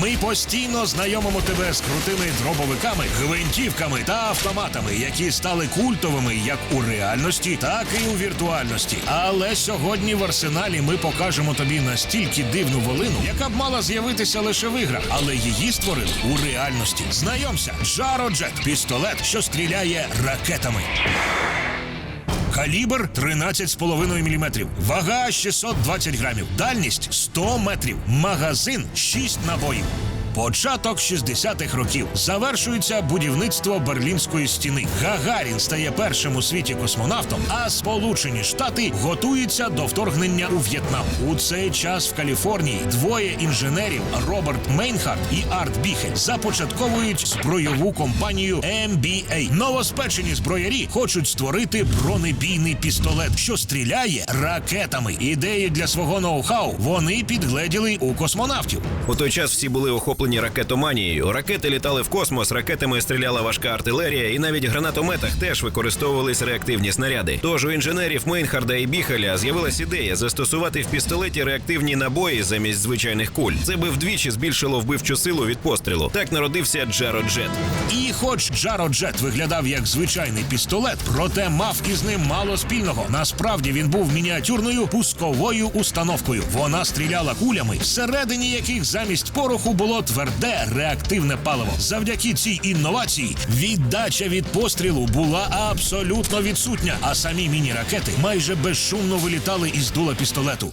Ми постійно знайомимо тебе з крутими дробовиками, гвинтівками та автоматами, які стали культовими як у реальності, так і у віртуальності. Але сьогодні в арсеналі ми покажемо тобі настільки дивну волину, яка б мала з'явитися лише в іграх, але її створили у реальності. Знайомся, Джаро Джет – пістолет, що стріляє ракетами. Калібр 13,5 мм, вага 620 грамів, дальність 100 метрів, магазин 6 набоїв. Початок 60-х років завершується будівництво Берлінської стіни. Гагарін стає першим у світі космонавтом, а Сполучені Штати готуються до вторгнення у В'єтнам. У цей час в Каліфорнії двоє інженерів Роберт Мейнхарт і Арт Біхель започатковують збройову компанію MBA. Новоспечені зброярі хочуть створити бронебійний пістолет, що стріляє ракетами. Ідеї для свого ноу-хау вони підгледіли у космонавтів. У той час всі були охоплені ракетоманією. Ракети літали в космос, ракетами стріляла важка артилерія, і навіть в гранатометах теж використовувались реактивні снаряди. Тож у інженерів Мейнхарда і Біхеля з'явилась ідея застосувати в пістолеті реактивні набої замість звичайних куль. Це би вдвічі збільшило вбивчу силу від пострілу. Так народився Джаро Джет. І хоч Джаро Джет виглядав як звичайний пістолет, проте мав із ним мало спільного. Насправді він був мініатюрною пусковою установкою. Вона стріляла кулями, всередині яких замість пороху було тверде реактивне паливо. Завдяки цій інновації віддача від пострілу була абсолютно відсутня, а самі міні-ракети майже безшумно вилітали із дула пістолету.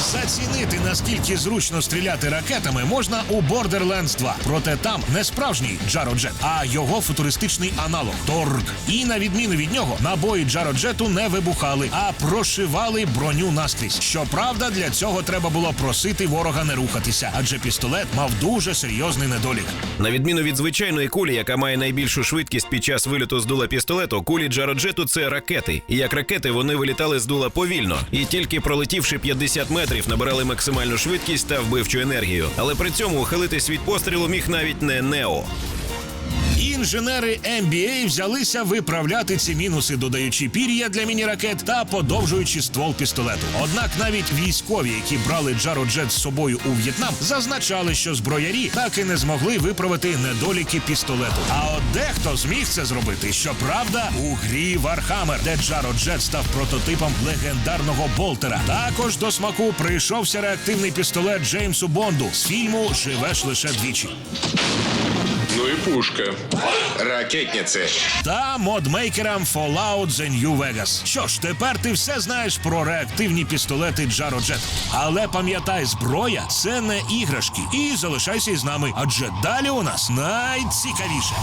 Зацінити наскільки зручно стріляти ракетами можна у Borderlands 2. Проте там не справжній Джаро Джет, а його футуристичний аналог Торг. І на відміну від нього, набої Джаро Джету не вибухали, а прошивали броню наскрізь. Щоправда, для цього треба було просити ворога не рухатися, адже пістолет мав дуже серйозний недолік. На відміну від звичайної кулі, яка має найбільшу швидкість під час виліту з дула пістолету, кулі Джароджету це ракети. І як ракети вони вилітали з дула повільно, і тільки пролетівши 50 метрів, набирали максимальну швидкість та вбивчу енергію. Але при цьому ухилитись від пострілу міг навіть не Нео. Інженери MBA взялися виправляти ці мінуси, додаючи пір'я для міні-ракет та подовжуючи ствол пістолету. Однак навіть військові, які брали Джаро Джет з собою у В'єтнам, зазначали, що зброярі так і не змогли виправити недоліки пістолету. А от дехто зміг це зробити. Щоправда, у грі Warhammer, де Джаро Джет став прототипом легендарного болтера. Також до смаку прийшовся реактивний пістолет Джеймсу Бонду з фільму Живеш лише двічі. Ну і пушка. Ракетниці. та модмейкерам Fallout The New Vegas. Що ж, тепер ти все знаєш про реактивні пістолети Джаро Jet. Але пам'ятай, зброя це не іграшки. І залишайся із нами, адже далі у нас найцікавіше.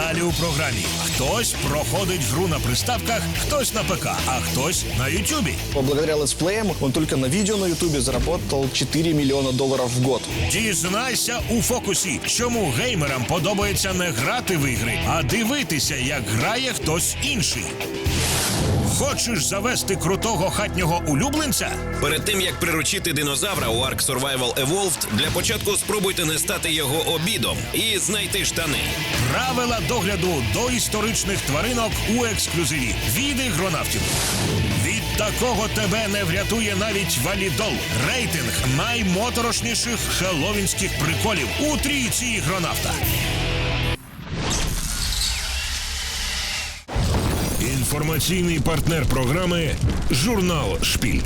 Далі у програмі хтось проходить гру на приставках, хтось на ПК, а хтось на Ютубі. Благодаря летсплеям он только на відео на Ютубі заработав 4 мільйона доларів в год. Дізнайся у фокусі, чому геймерам подобається не грати в ігри, а дивитися, як грає хтось інший. Хочеш завести крутого хатнього улюбленця? Перед тим як приручити динозавра у Ark Survival Evolved, для початку спробуйте не стати його обідом і знайти штани. Правила догляду до історичних тваринок у ексклюзиві від ігронавтів. Від такого тебе не врятує навіть валідол. Рейтинг наймоторошніших хелловінських приколів у трійці ігронавта. Інформаційний партнер програми Журнал Шпіль.